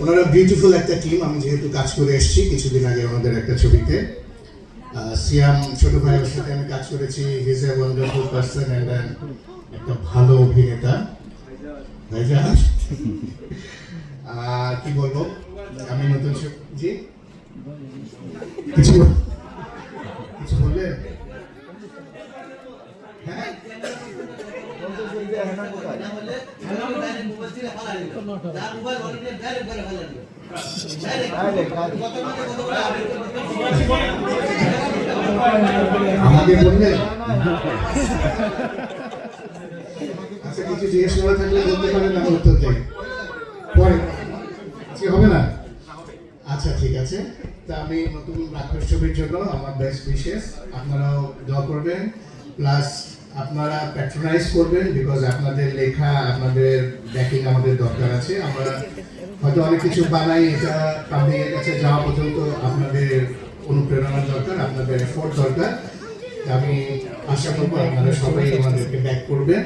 ওনারা বিউটিফুল একটা টিম আমি যেহেতু কাজ করে এসেছি, কিছুদিন আগে ওনাদের একটা ছবিতে। সিয়াম ছোট ভাইয়ের সাথে আমি কাজ করেছি he's a wonderful person and একটা ভালো অভিনেতা। কি বলব? আমি নতুন জি? কিছু কিছু বললে? হ্যাঁ? আচ্ছা কিছু জিজ্ঞেস বলতে পারেন হবে না আচ্ছা ঠিক আছে। তা আমি নতুন রাক্ষস ছবির জন্য আমার বেস্ট বিশেষ আপনারাও দোয়া করবেন। প্লাস আপনারা প্যাট্রোনাইজ করবেন বিকজ আপনাদের লেখা, আপনাদের ব্যাকিং আমাদের দরকার আছে। আমরা হয়তো অনেক কিছু বানাই, এটা পাবলিকের কাছে যাওয়া পর্যন্ত আপনাদের অনুপ্রেরণা দরকার, আপনাদের এফোর্ট দরকার। আমি আশা করব আপনারা সবাই আমাদেরকে ব্যাক করবেন।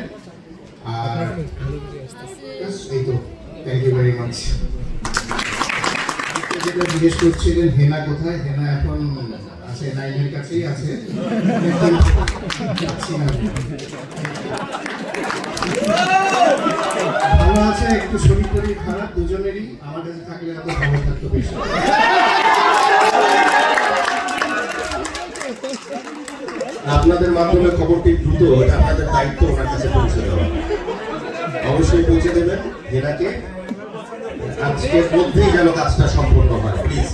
আর এই তো। থ্যাংক ইউ ভেরি মাচ যেটা জিজ্ঞেস করছিলেন, হেনা কোথায়? হেনা এখন আছে, নাইনের কাছেই আছে। ভালো আছে, একটু শরীর খারাপ, দুজনেরই। আমার কাছে থাকলে এত ভালো থাকতো বেশি। আপনাদের মাধ্যমে খবরটি দ্রুত এটা আপনাদের দায়িত্ব ওনার কাছে পৌঁছে দেওয়া অবশ্যই পৌঁছে দেবেন হেনাকে আজকের মধ্যেই যেন কাজটা সম্পূর্ণ হয় প্লিজ